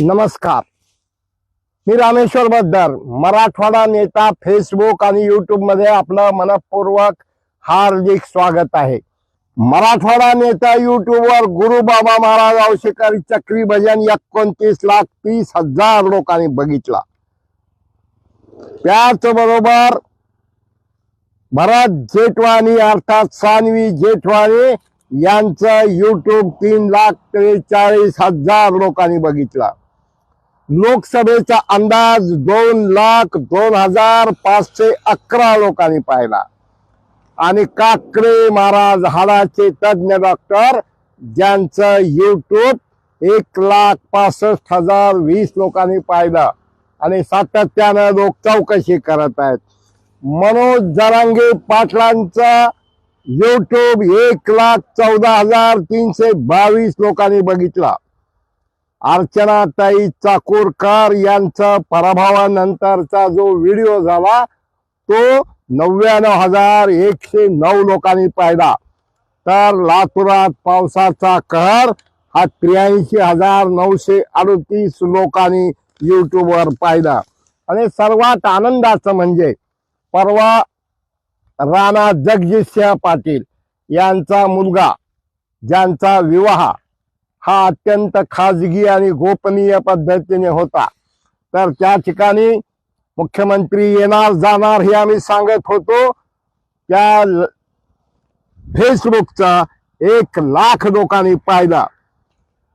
नमस्कार. मी रामेश्वर बद्दर मराठवाडा नेता फेसबुक आणि युट्यूबमध्ये आपलं मनपूर्वक हार्दिक स्वागत आहे. मराठवाडा नेता यूट्यूबवर गुरु बाबा महाराज औषेकर चक्री भजन एकोणतीस लाख तीस हजार लोकांनी बघितला. त्याचबरोबर भरत जेठवाणी अर्थात सानवी जेठवाणी यांचं युट्यूब तीन लाख त्रेचाळीस हजार लोकांनी बघितला. लोकसभेचा अंदाज दोन लाख दोन हजार पाचशे अकरा लोकांनी पाहिला. आणि काकडे महाराज हाडाचे तज्ञ डॉक्टर ज्यांचं युट्यूब एक लाख पासष्ट हजार वीस लोकांनी पाहिलं. आणि सातत्यानं लोक चौकशी करत आहेत. मनोज जरांगे पाटलांचा युट्यूब एक लाख चौदा हजार तीनशे बावीस लोकांनी बघितला. अर्चना ताई यांचा पराभवानंतरचा जो व्हिडिओ झाला तो नव्याण्णव हजार एकशे नऊ लोकांनी पाहिला. तर लातूरात पावसाचा कहर हा त्र्याऐंशी हजार नऊशे अडतीस लोकांनी युट्यूबवर पाहिला. आणि सर्वात आनंदाचं म्हणजे परवा राणा जगजितसिंह पाटील यांचा मुलगा ज्यांचा विवाह हा अत्यंत खाजगी आणि गोपनीय पद्धतीने होता. तर त्या ठिकाणी मुख्यमंत्री येणार जाणार हे आम्ही सांगत होतो. त्या ल- फेसबुकचा एक लाख लोकांनी पाहिला.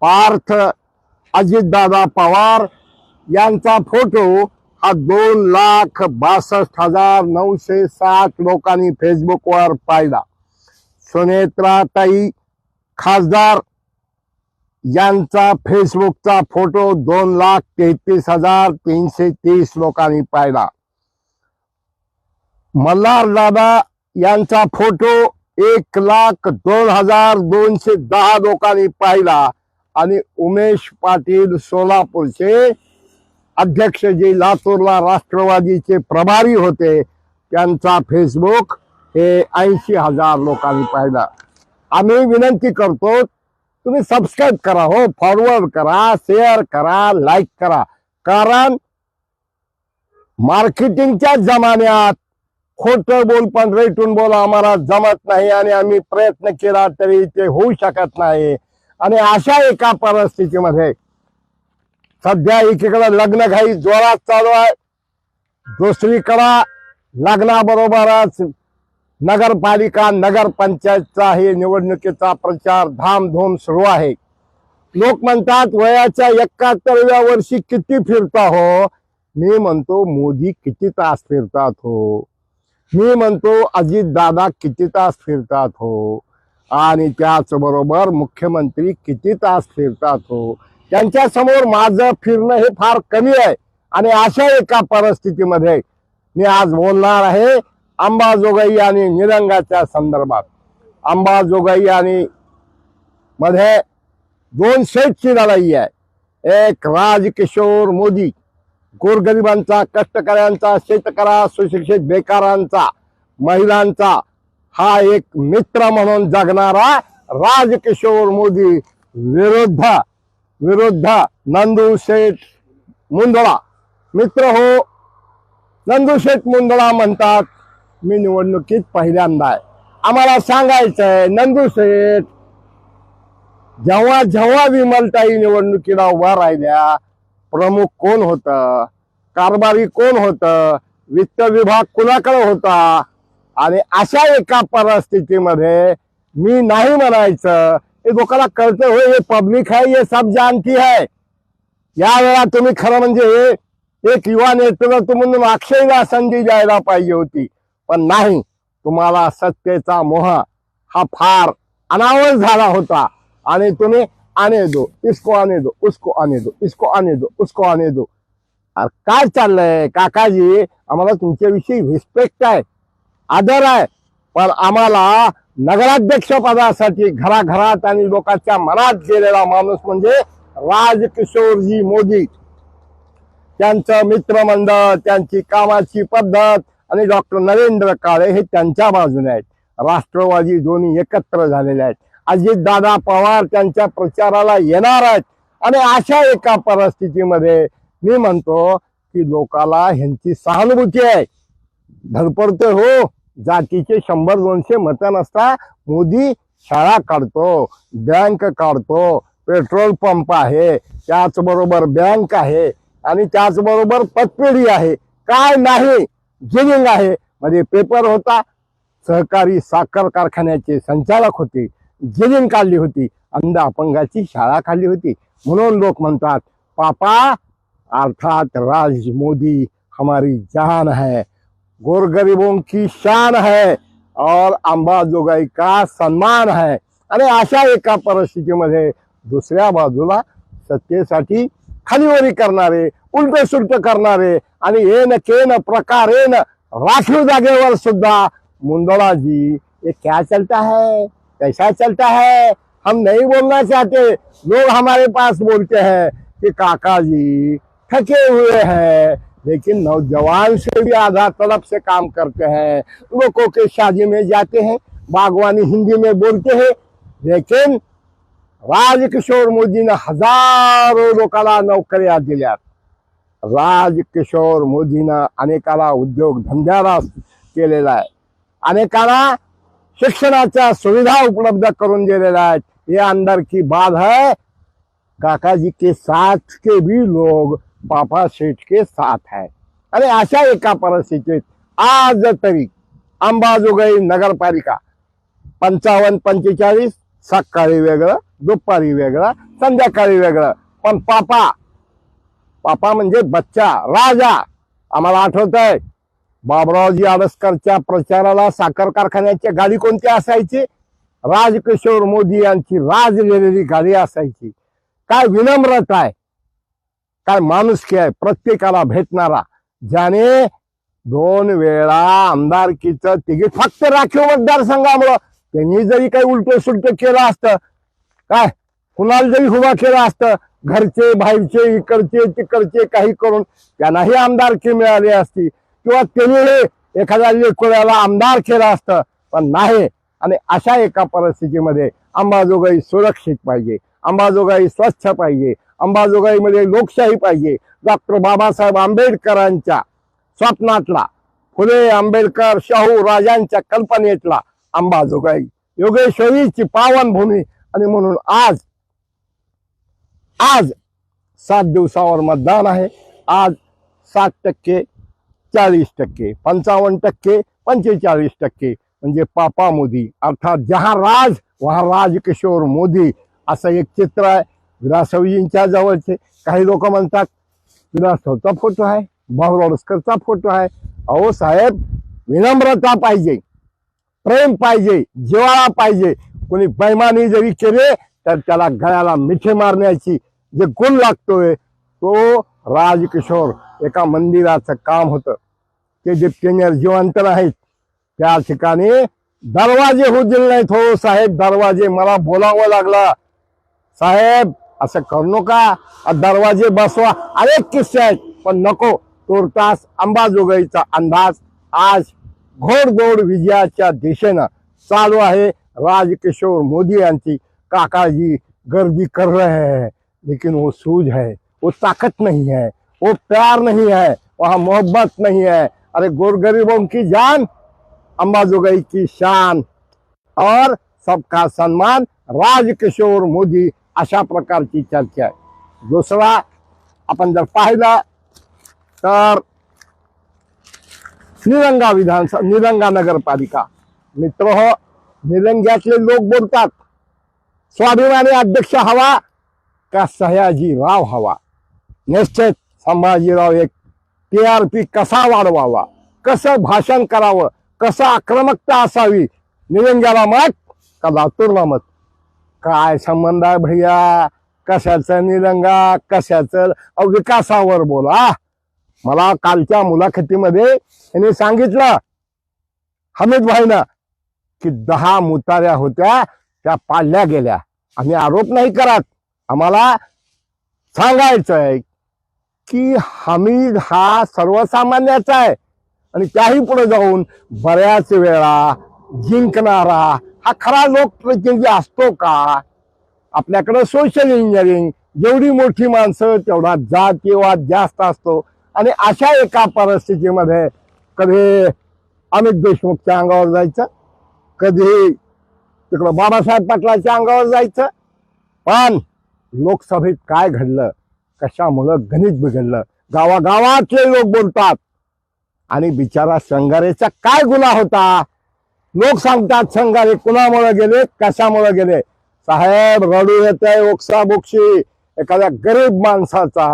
पार्थ अजितदादा पवार यांचा फोटो हा दोन लाख बासष्ट हजार नऊशे साठ लोकांनी फेसबुकवर पाहिला. सुनेत्राताई खासदार यांचा फेसबुकचा फोटो दोन लाख तेहतीस हजार तीनशे तीस लोकांनी पाहिला. मल्हार दादा यांचा फोटो एक लाख दोन हजार दोनशे दहा लोकांनी पाहिला आणि उमेश पाटील सोलापूरचे अध्यक्ष जे लातूरला राष्ट्रवादीचे प्रभारी होते. त्यांचा फेसबुक हे ऐंशी हजार लोकांनी पाहिला. आम्ही विनंती करतो तुम्ही सबस्क्राईब करा हो फॉरवर्ड करा शेअर करा लाईक करा. कारण मार्केटिंगच्या जमान्यात खोटं बोल पण रेटून बोल आम्हाला जमत नाही आणि आम्ही प्रयत्न केला तरी ते होऊ शकत नाही. आणि अशा एका परिस्थितीमध्ये सध्या एकीकडे लग्न घाई जोरात चालू आहे. दुसरीकडं लग्नाबरोबरच नगरपालिका नगरपंचायतचा हे निवडणुकीचा प्रचार धामधूम सुरू आहे. लोक म्हणतात वयाच्या एकाहत्तरव्या वर्षी किती फिरता हो? मी म्हणतो मोदी किती तास फिरतात हो? मी म्हणतो अजित दादा किती तास फिरतात हो? आणि त्याचबरोबर मुख्यमंत्री किती तास फिरतात हो? त्यांच्यासमोर माझं फिरणं हे फार कमी आहे. आणि अशा एका परिस्थितीमध्ये मी आज बोलणार आहे. अंबाजोगाई आणि निरंगाच्या संदर्भात. अंबाजोगाई आणि मध्ये दोन सेटची लढाई आहे. एक राजकिशोर मोदी गोरगरिबांचा कष्टकऱ्यांचा शेतकरा सुशिक्षित बेकारांचा महिलांचा. हा एक मित्र म्हणून जगणारा राजकिशोर मोदी विरुद्ध विरुद्ध नंदू शेठ मुंदळा. मित्र हो नंदू शेठ मुंदळा म्हणतात मी निवडणुकीत पहिल्यांदा आहे. आम्हाला सांगायचंय नंदू शेठ जेव्हा जेव्हा विमलताई निवडणुकीला उभा राहिल्या प्रमुख कोण होत? कारभारी कोण होत? वित्त विभाग कुणाकडे होता? आणि अशा एका परिस्थितीमध्ये मी नाही म्हणायचं हे लोकांना कळतं होय हे पब्लिक आहे हे सब जानती है या वेळा तुम्ही खरं म्हणजे एक युवा नेतृत्व म्हणून अक्षयला संधी द्यायला पाहिजे होती. पण नाही तुम्हाला सत्तेचा मोह हा फार अनावर झाला होता. आणि तुम्ही आने दो इसको आने दो उसको आने दो इसको आने दो उसको आने दो. अरे काय चाललंय? काकाजी आम्हाला तुमच्याविषयी रिस्पेक्ट आहे आदर आहे पण आम्हाला नगराध्यक्ष पदासाठी घराघरात आणि लोकांच्या मनात गेलेला माणूस म्हणजे राजकिशोरजी मोदी. त्यांचं मित्रमंडळ त्यांची कामाची पद्धत आणि डॉक्टर नरेंद्र काळे हे त्यांच्या बाजूने आहेत. राष्ट्रवादी दोन्ही एकत्र झालेले आहेत. अजितदादा पवार त्यांच्या प्रचाराला येणार आहेत. आणि अशा एका परिस्थितीमध्ये मी म्हणतो की लोकाला ह्यांची सहानुभूती आहे. धडपडते हो. जातीचे शंभर दोनशे मतं नसता मोदी शाळा काढतो बँक काढतो पेट्रोल पंप आहे त्याचबरोबर बँक आहे आणि त्याचबरोबर पतपेढी आहे. काय नाही. जिनिंग आहे. मध्ये पेपर होता. सहकारी साखर कारखान्याचे संचालक होते. जिनिंग काढली होती. अंध अपंगाची शाळा काढली होती. म्हणून लोक म्हणतात पापा अर्थात राज मोदी हमारी जान है. गोरगरीबों की शान है. और अंबाजोगाई का सन्मान है. आणि अशा एका परिस्थितीमध्ये दुसऱ्या बाजूला सत्तेसाठी खालीवरी करणारे, उलट सुलट करणारे आणि येन केन प्रकारेन राखीव जागेवर सुद्धा मुंदोळा जी ये क्या चलता है? कैसा चलता है? हम नहीं बोलना चाहते. लोग हमारे पास बोलते हैं कि काका जी थके हुए हैं, लेकिन नौजवान से भी आधा तलब से काम करते हैं। लोगों के शादी में जाते हैं, बागवानी हिंदी में बोलते हैं, लेकिन राजकिशोर मोदीनं हजारो लोकाला नोकऱ्या दिल्यात. राजकिशोर मोदीनं अनेकाला उद्योग धंद्याला केलेला आहे. अनेकाला शिक्षणाच्या सुविधा उपलब्ध करून दिलेल्या आहेत. ये अंदर की बात है काका जी के साथ के भी लोग पापा शेठ के साथ है अरे अशा एका परिस्थितीत आज तरी अंबाजोगाई नगरपालिका पंचावन्न पंचेचाळीस सकाळी वेगळं दुपारी वेगळं संध्याकाळी वेगळं. पण पापा पापा म्हणजे बच्चा राजा. आम्हाला आठवत आहे बाबरावजी आडसकरच्या प्रचाराला साखर कारखान्याची गाडी कोणती असायची? राजकिशोर मोदी यांची राज लिहिलेली गाडी असायची. काय विनम्रता आहे काय माणुसकी आहे प्रत्येकाला भेटणारा. ज्याने दोन वेळा आमदारकीचं तिकीट फक्त राखीव मतदारसंघामुळं त्यांनी जरी काही उलट सुलट केलं असतं काय? कुणाला जरी उभा केला असतं घरचे बाहेरचे इकडचे तिकडचे काही करून त्यांनाही आमदारकी मिळाली असती. किंवा त्यांनी एखाद्या लेकोड्याला आमदार केलं असतं पण नाही. आणि अशा एका परिस्थितीमध्ये अंबाजोगाई सुरक्षित पाहिजे. अंबाजोगाई स्वच्छ पाहिजे. अंबाजोगाईमध्ये लोकशाही पाहिजे. डॉक्टर बाबासाहेब आंबेडकरांच्या स्वप्नातला फुले आंबेडकर शाहू राजांच्या कल्पनेतला अंबाजोगाई योगेश्वरीची पावनभूमी आणि म्हणून आज आज सात दिवसावर मतदान आहे. आज सात टक्के चाळीस टक्के पंचावन्न टक्के पंचेचाळीस टक्के. म्हणजे पापा मोदी. अर्थात जहा राज वहा राजकिशोर मोदी. असं एक चित्र आहे. विलासवीजींच्या जवळचे काही लोक म्हणतात विरासवचा फोटो आहे. भाऊराडसकरचा फोटो आहे. अहो साहेब विनम्रता पाहिजे. प्रेम पाहिजे जिवाळा पाहिजे. कोणी बैमानी जरी केले तर त्याला गळ्याला मिठे मारण्याची जे गुण लागतोय तो राजकिशोर एका मंदिराचं काम होतं. ते जे डिप्टेनियर जिवंत नाहीत त्या ठिकाणी दरवाजे होऊ दिले नाहीत हो साहेब दरवाजे मला बोलावं लागलं. साहेब असं करू नका दरवाजे बसवा. अनेक किस्से आहेत पण नको तोरतास अंबाजोगाईचा अंदाज आज घोडदौड विजयाच्या दिशेनं चालू आहे. राजकिशोर मोदी यांची काकाजी गर्दी कर रहे हैं, लेकिन वो सूझ है, वो ताकत नहीं है, वो प्यार नहीं है, वहाँ मोहब्बत नहीं है। अरे गोर गरीबों की जान, अंबाजोगाई की शान। और सबका सन्मान राजकिशोर मोदी अशा प्रकारची चर्चा आहे दुसरा आपण जर पाहिलं, तर निरंगा विधानसभा निरंगा नगरपालिका. मित्र हो निरंग्यातले लोक बोलतात स्वाभिमानी अध्यक्ष हवा का सयाजीराव हवा? निश्चित संभाजीराव एक टी आर पी कसा वाढवावा? कसं भाषण करावं? कसं आक्रमकता असावी? निरंग्याला मत का लातूरला मत? काय संबंध आहे भैया? कशाचं निरंगा? कशाचं विकासावर बोला. मला कालच्या मुलाखतीमध्ये त्यांनी सांगितलं हमीद भाईनं की दहा मुताऱ्या होत्या त्या पाळल्या गेल्या. आम्ही आरोप नाही करत. आम्हाला सांगायचंय की हमीद हा सर्वसामान्याचा आहे. आणि त्याही पुढे जाऊन बऱ्याच वेळा जिंकणारा हा खरा लोकप्रतिनिधी असतो का? आपल्याकडं सोशल इंजिनिअरिंग जेवढी मोठी माणसं तेवढा जातीवाद जास्त असतो. आणि अशा एका परिस्थितीमध्ये कधी अमित देशमुखच्या अंगावर जायचं कधी तिकडं बाबासाहेब पाटलाच्या अंगावर जायचं पण लोकसभेत काय घडलं कशामुळं गणित बिघडलं गावागावातले लोक बोलतात आणि बिचारा संगारेचा काय गुन्हा होता? लोक सांगतात संगारे कुणामुळे गेले कशामुळे गेले? साहेब रडू येते ओक्सा बोक्षी एखाद्या गरीब माणसाचा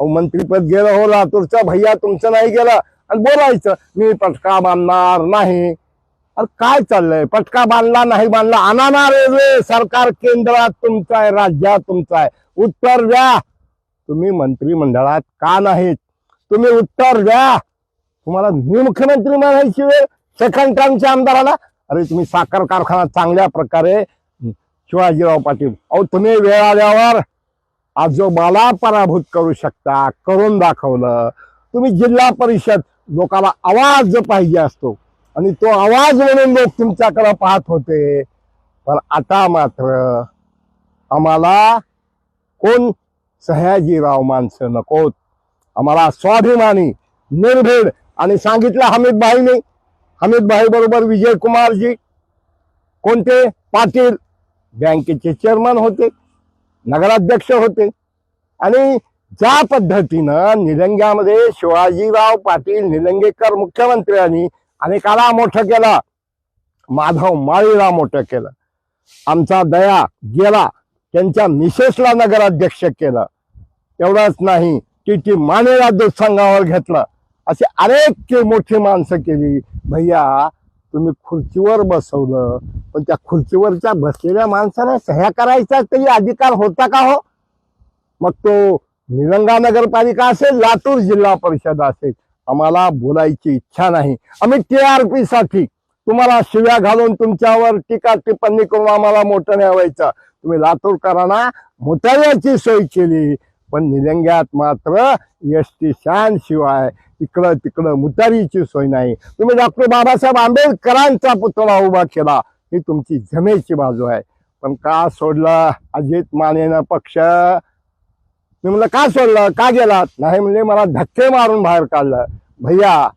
मंत्रीपद गेलं हो लातूरचा भैया तुमचं नाही गेलं. आणि बोलायचं मी पटका बांधणार नाही. अरे काय चाललंय? पटका बांधला नाही बांधला. आणणार ना रेल्वे सरकार केंद्रात तुमचं आहे राज्यात तुमचं आहे. उत्तर द्या. तुम्ही मंत्रिमंडळात का नाहीत? तुम्ही उत्तर द्या. तुम्हाला मी मुख्यमंत्री म्हणायची वेळ. सेकंड टर्मच्या आमदाराला. अरे तुम्ही साखर कारखाना चांगल्या प्रकारे शिवाजीराव पाटील. अहो तुम्ही वेळ आल्यावर आजोबाला पराभूत करू शकता करून दाखवलं. तुम्ही जिल्हा परिषद लोकाला आवाज पाहिजे असतो. आणि तो आवाज म्हणून लोक तुमच्याकडे पाहत होते. पण आता मात्र आम्हाला कोण सह्याजीराव माणसं नकोत. आम्हाला स्वाभिमानी निर्भीड आणि सांगितलं हमीद भाईने हमीद भाई बरोबर विजय कुमारजी कोणते? पाटील बँकेचे चेअरमन होते. नगराध्यक्ष होते. आणि ज्या पद्धतीनं निलंग्यामध्ये शिवाजीराव पाटील निलंगेकर मुख्यमंत्र्यांनी अनेकाला मोठं केलं. माधव माळीला मोठं केलं. आमचा दया गेला. त्यांच्या मिसेसला नगराध्यक्ष केलं. एवढंच नाही की ती मानेला दूधसंघावर घेतलं. असे अनेक मोठी माणसं केली. भैया तुम्ही खुर्चीवर बसवलं पण त्या खुर्चीवरच्या बसलेल्या माणसाला सह्या करायचा तरी अधिकार होता का हो? मग तो निलंगा नगरपालिका असेल लातूर जिल्हा परिषद असेल आम्हाला बोलायची इच्छा नाही. आम्ही टी आर पी साठी तुम्हाला शिव्या घालून तुमच्यावर टीका टिप्पणी करून आम्हाला मोठं न्यावायचं. तुम्ही लातूरकरांना मोठ्याची सोय केली. पण निलंग्यात मात्र एस टी शान शिवाय इकडं तिकडं मुतारीची सोय नाही. तुम्ही डॉक्टर बाबासाहेब आंबेडकरांचा पुतळा उभा केला ही तुमची जमेची बाजू आहे. पण का सोडलं अजित मानेनं पक्ष? मी म्हणलं का सोडलं? का गेलात? नाही म्हणजे मला धक्के मारून बाहेर काढलं. भैया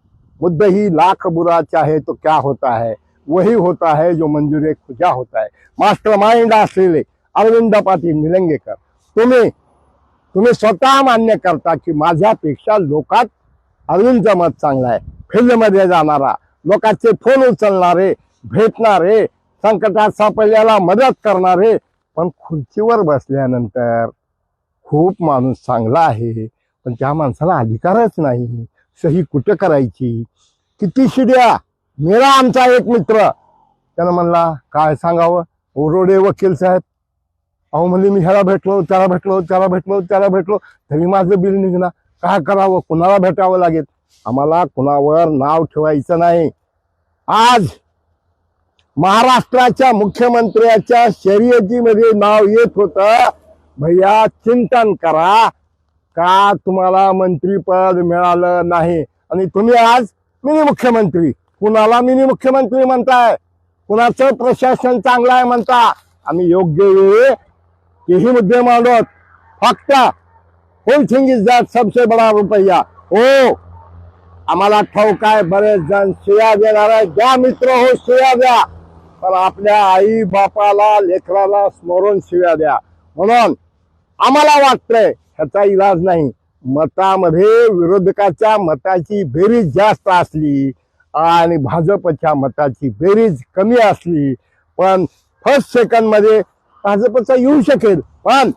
मुद्दा ही लाख बुरा चाहे तो क्या होता है? वही होता है जो मंजुरे खुजा होता है. मास्टर माइंड असलेले अरविंद पाटील निलंगेकर. तुम्ही तुम्ही स्वतः मान्य करता की माझ्यापेक्षा लोकात अरविंदचं मत चांगलं आहे. फील्डमध्ये जाणारा लोकांचे फोन उचलणारे भेटणारे संकटात सापडल्याला मदत करणारे पण खुर्चीवर बसल्यानंतर खूप माणूस चांगला आहे. पण त्या माणसाला अधिकारच नाही. सही कुठं करायची? किती शिड्या? मेरा आमचा एक मित्र. त्यानं म्हणला काय सांगावं? ओरोडे वकील साहेब अहो म्हणजे मी ह्याला भेटलो त्याला भेटलो त्याला भेटलो त्याला भेटलो तरी माझं बिल निघणार काय करावं? कुणाला भेटावं लागेल? आम्हाला कुणावर नाव ठेवायचं नाही. आज महाराष्ट्राच्या मुख्यमंत्र्याच्या शर्यतीमध्ये नाव येत होतं भैया चिंतन करा. का तुम्हाला मंत्रीपद मिळालं नाही? आणि तुम्ही आज मिनी मुख्यमंत्री. कुणाला मिनी मुख्यमंत्री म्हणताय? कुणाचं प्रशासन चांगलं आहे म्हणता? आम्ही योग्य वेळी यही मुद्दे मांडत फक्त होल थिंग इज दॅट सबसे बडा रुपया। हो आम्हाला ठाऊक आहे बरेच जण शिया देणार आहे द्या मित्र हो शिया द्या। पण आपल्या आई बापाला लेकराला स्मरून शिव्या द्या। म्हणून आम्हाला वाटतंय ह्याचा इलाज नाही। मतामध्ये विरोधकाच्या मताची बेरीज जास्त असली आणि भाजपच्या मताची बेरीज कमी असली पण फर्स्ट सेकंडमध्ये भाजपचा येऊ शकेल पण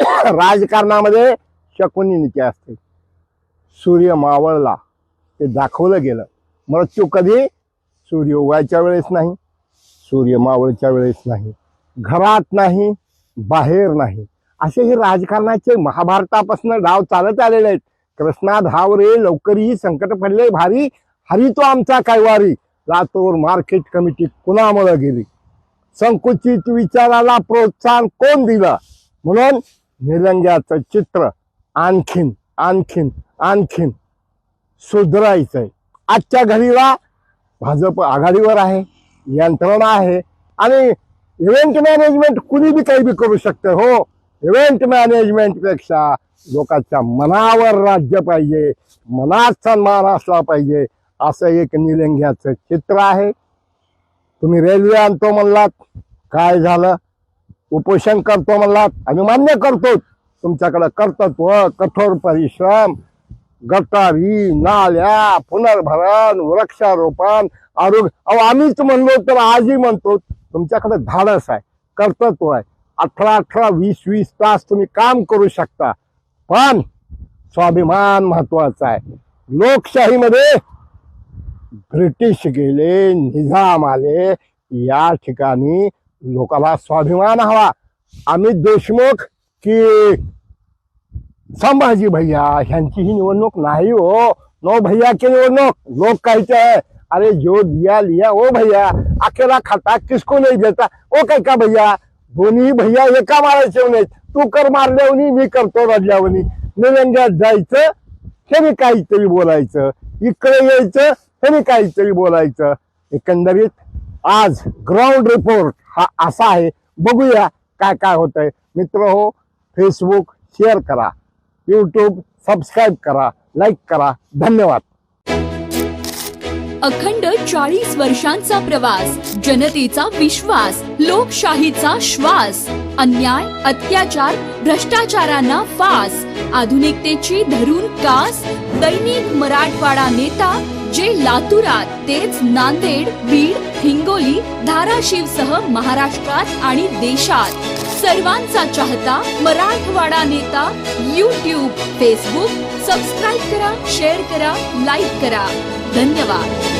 राजकारणामध्ये शकुनी नीती असते. सूर्य मावळला ते दाखवलं गेलं. मृत्यू कधी? सूर्य उगायच्या वेळेस नाही सूर्य मावळच्या वेळेस नाही. घरात नाही बाहेर नाही. असे हे राजकारणाचे महाभारतापासून डाव चालत आलेले आहेत. कृष्णा धाव रे लवकरही संकट पडले भारी. हरी तो आमचा कैवारी. लातूर मार्केट कमिटी कुणामुळे गेली? संकुचित विचाराला प्रोत्साहन कोण दिलं? म्हणून निलंग्याचं चित्र आणखीन आणखीन आणखीन सुधरायचंय. आजच्या घडीला भाजप आघाडीवर आहे यंत्रणा आहे आणि इव्हेंट मॅनेजमेंट कुणी बी काही बी करू शकते. हो इव्हेंट मॅनेजमेंटपेक्षा लोकांच्या मनावर राज्य पाहिजे मनात सन्मान असला पाहिजे असं एक निलंग्याचं चित्र आहे. तुम्ही रेल्वे आणतो म्हणलात काय झालं? उपोषण करतो म्हणलात आम्ही मान्य करतो. तुमच्याकडे कर्तृत्व कठोर परिश्रम गटारी नाल्या पुनर्भरण वृक्षारोपण आरोग्य अहो आम्हीच म्हणलो तर आजही म्हणतो तुमच्याकडे धाडस आहे कर्तृत्व आहे. अठरा अठरा वीस वीस तास तुम्ही काम करू शकता. पण स्वाभिमान महत्त्वाचा आहे. लोकशाहीमध्ये ब्रिटिश गेले निजाम आले या ठिकाणी लोकांना स्वाभिमान हवा. अमित देशमुख की संभाजी भैया ह्यांची ही निवडणूक नाही हो. नो भैया की निवडणूक लोक कायचे आहे अरे जो दिया लिया ओ भैया अखेरा खाता किसको नाही देता? ओ काय का भैया? दोन्ही भैया एका मारायचे नाहीत. तू कर मारल्यावनी मी करतो रडल्यावनी निरंग्यात जायचं हे काहीतरी बोलायचं. इकडे यायचं हे काहीतरी बोलायचं. एकंदरीत आज ग्राउंड रिपोर्ट हा असा आहे. बघूया काय काय होतंय. मित्र हो फेसबुक शेअर करा. यूट्यूब सबस्क्राईब करा. लाईक करा. धन्यवाद. अखंड चाळीस वर्षांचा प्रवास जनतेचा विश्वास लोकशाहीचा श्वास अन्याय अत्याचार भ्रष्टाचारांना फास आधुनिकतेची धरून कास दैनिक मराठवाडा नेता जे लातूरात तेच नांदेड बीड हिंगोली धाराशिव सह महाराष्ट्रात आणि देशात सर्वांचा चाहता मराठवाडा नेता यूट्यूब फेसबुक सबस्क्राईब करा शेअर करा लाईक करा. धन्यवाद.